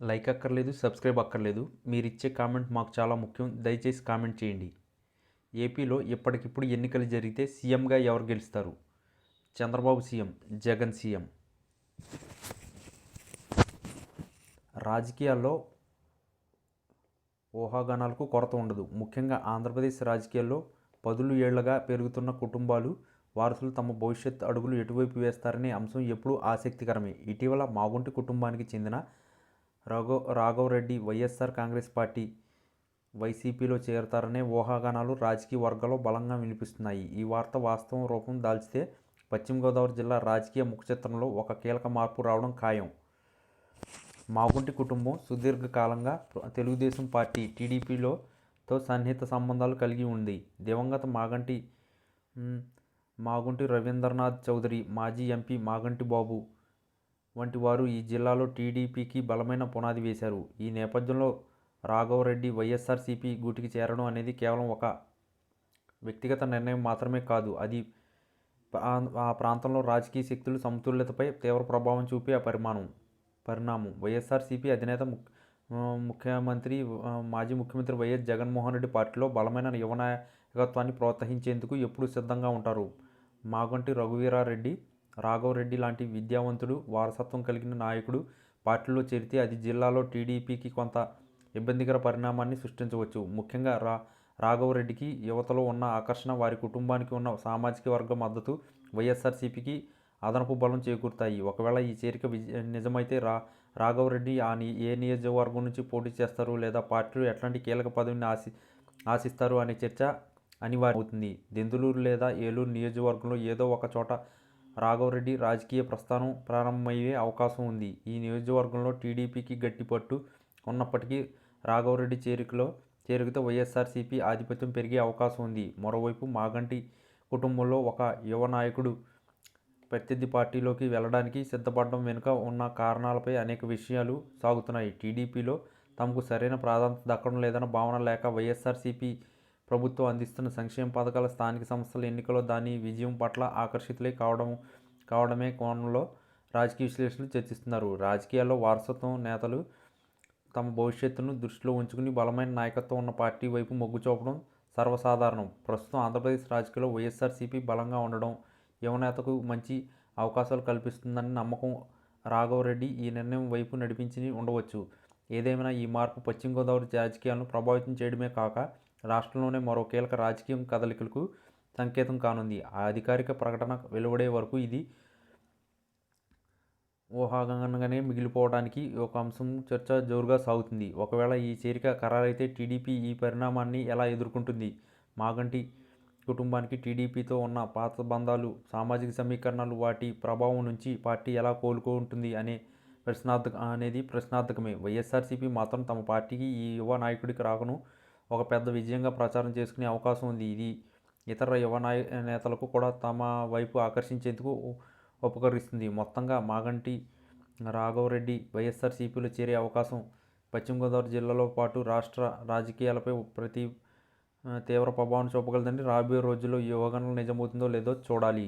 Like అక్కర్లేదు subscribe అక్కర్లేదు. మీరు ఇచ్చే కామెంట్ మాకు చాలా ముఖ్యం. దయచేసి కామెంట్ చేయండి. ఏపీలో ఇప్పటికిప్పుడు ఎన్నికలు జరిగితే సీఎంగా ఎవరు గెలుస్తారు? Chandrababu CM Jagan CM. రాజకీయాల్లో ఊహాగానాలకు కొరత ఉండదు. ముఖ్యంగా ఆంధ్రప్రదేశ్ రాజకీయాల్లో పదులు ఏళ్ళుగా పెరుగుతున్న కుటుంబాలు వారసులు తమ భవిష్యత్ అడుగులు ఎటువైపు వేస్తారనే అంశం ఎప్పుడూ ఆసక్తికరమే. ఇటీవల మాగుంటి కుటుంబానికి చెందిన రాఘో రాఘవరెడ్డి వైఎస్ఆర్ కాంగ్రెస్ పార్టీ వైసీపీలో చేరతారనే ఊహాగానాలు రాజకీయ వర్గాల్లో బలంగా వినిపిస్తున్నాయి. ఈ వార్త వాస్తవం రూపం దాల్చితే పశ్చిమ గోదావరి జిల్లా రాజకీయ ముఖచిత్రంలో ఒక కీలక మార్పు రావడం ఖాయం. మాగుంటి కుటుంబం సుదీర్ఘకాలంగా తెలుగుదేశం పార్టీ టీడీపీలో తో సన్నిహిత సంబంధాలు కలిగి ఉంది. దివంగత మాగంటి మాగుంటి రవీంద్రనాథ్ చౌదరి మాజీ ఎంపీ మాగంటి బాబు వంటి వారు ఈ జిల్లాలో టీడీపీకి బలమైన పునాది వేశారు. ఈ నేపథ్యంలో రాఘవరెడ్డి వైఎస్ఆర్సీపీ గూటికి చేరడం అనేది కేవలం ఒక వ్యక్తిగత నిర్ణయం మాత్రమే కాదు. అది ఆ- ప్రాంతంలో రాజకీయ శక్తుల సమతుల్యతపై తీవ్ర ప్రభావం చూపే ఆ పరిమాణం పరిణామం. వైఎస్ఆర్సీపీ అధినేత ముఖ్యమంత్రి మాజీ ముఖ్యమంత్రి వైఎస్ జగన్మోహన్ రెడ్డి పార్టీలో బలమైన యువ నాయకత్వాన్ని ప్రోత్సహించేందుకు ఎప్పుడూ సిద్ధంగా ఉంటారు. మాగంటి రఘువీరారెడ్డి రాఘవరెడ్డి లాంటి విద్యావంతుడు వారసత్వం కలిగిన నాయకుడు పార్టీలో చేరితే అది జిల్లాలో టీడీపీకి కొంత ఇబ్బందికర పరిణామాన్ని సృష్టించవచ్చు. ముఖ్యంగా రా రాఘవరెడ్డికి యువతలో ఉన్న ఆకర్షణ వారి కుటుంబానికి ఉన్న సామాజిక వర్గ మద్దతు వైఎస్ఆర్సీపీకి అదనపు బలం చేకూరుతాయి. ఒకవేళ ఈ చేరిక నిజమైతే రా రాఘవరెడ్డి ఆ ఏ నియోజకవర్గం నుంచి పోటీ చేస్తారు లేదా పార్టీలు ఎట్లాంటి కీలక పదవిని ఆశి ఆశిస్తారు అనే చర్చ అనివార్యమవుతుంది. దెందులూరు లేదా ఏలూరు నియోజకవర్గంలో ఏదో ఒక చోట రాఘవరెడ్డి రాజకీయ ప్రస్థానం ప్రారంభమయ్యే అవకాశం ఉంది. ఈ నియోజకవర్గంలో టీడీపీకి గట్టిపట్టు ఉన్నప్పటికీ రాఘవరెడ్డి చేరికలో చేరికతో వైఎస్ఆర్సీపీ ఆధిపత్యం పెరిగే అవకాశం ఉంది. మరోవైపు మాగంటి కుటుంబంలో ఒక యువ నాయకుడు ప్రత్యర్థి పార్టీలోకి వెళ్ళడానికి సిద్ధపడడం వెనుక ఉన్న కారణాలపై అనేక విషయాలు సాగుతున్నాయి. టీడీపీలో తమకు సరైన ప్రాధాన్యత దక్కడం లేదన్న భావన లేక వైఎస్ఆర్సీపీ ప్రభుత్వం అందిస్తున్న సంక్షేమ పథకాల స్థానిక సంస్థల ఎన్నికల్లో దాని విజయం పట్ల ఆకర్షితులై కావడం కావడమే కోణంలో రాజకీయ విశ్లేషకులు చర్చిస్తున్నారు. రాజకీయాల్లో వారసత్వం నేతలు తమ భవిష్యత్తును దృష్టిలో ఉంచుకుని బలమైన నాయకత్వం ఉన్న పార్టీ వైపు మొగ్గు చూపడం సర్వసాధారణం. ప్రస్తుతం ఆంధ్రప్రదేశ్ రాజకీయాల్లో వైఎస్ఆర్సీపీ బలంగా ఉండడం యువనేతకు మంచి అవకాశాలు కల్పిస్తుందని నమ్మకం రాఘవరెడ్డి ఈ నిర్ణయం వైపు నడిపించి ఉండవచ్చు. ఏదేమైనా ఈ మార్పు పశ్చిమ గోదావరి రాజకీయాలను ప్రభావితం చేయడమే కాక రాష్ట్రంలోనే మరో కీలక రాజకీయం కదలికలకు సంకేతం కానుంది. ఆ అధికారిక ప్రకటన వెలువడే వరకు ఇది ఊహాగానంగానే మిగిలిపోవడానికి ఒక అంశం చర్చ జోరుగా సాగుతుంది. ఒకవేళ ఈ చేరిక ఖరారైతే టీడీపీ ఈ పరిణామాన్ని ఎలా ఎదుర్కొంటుంది? మాగంటి కుటుంబానికి టీడీపీతో ఉన్న పాత బంధాలు సామాజిక సమీకరణలు వాటి ప్రభావం నుంచి పార్టీ ఎలా కోలుకుంటుంది అనే ప్రశ్నార్థక అనేది ప్రశ్నార్థకమే. వైఎస్ఆర్సీపీ మాత్రం తమ పార్టీకి ఈ యువ నాయకుడికి రాకను ఒక పెద్ద విజయంగా ప్రచారం చేసుకునే అవకాశం ఉంది. ఇది ఇతర యువ నాయ నేతలకు కూడా తమ వైపు ఆకర్షించేందుకు ఉపకరిస్తుంది. మొత్తంగా మాగంటి రాఘవరెడ్డి వైఎస్ఆర్సీపీలో చేరే అవకాశం పశ్చిమ గోదావరి జిల్లాలో పాటు రాష్ట్ర రాజకీయాలపై ప్రతి తీవ్ర ప్రభావం చూపగలదని రాబోయే రోజుల్లో ఈ నిజమవుతుందో లేదో చూడాలి.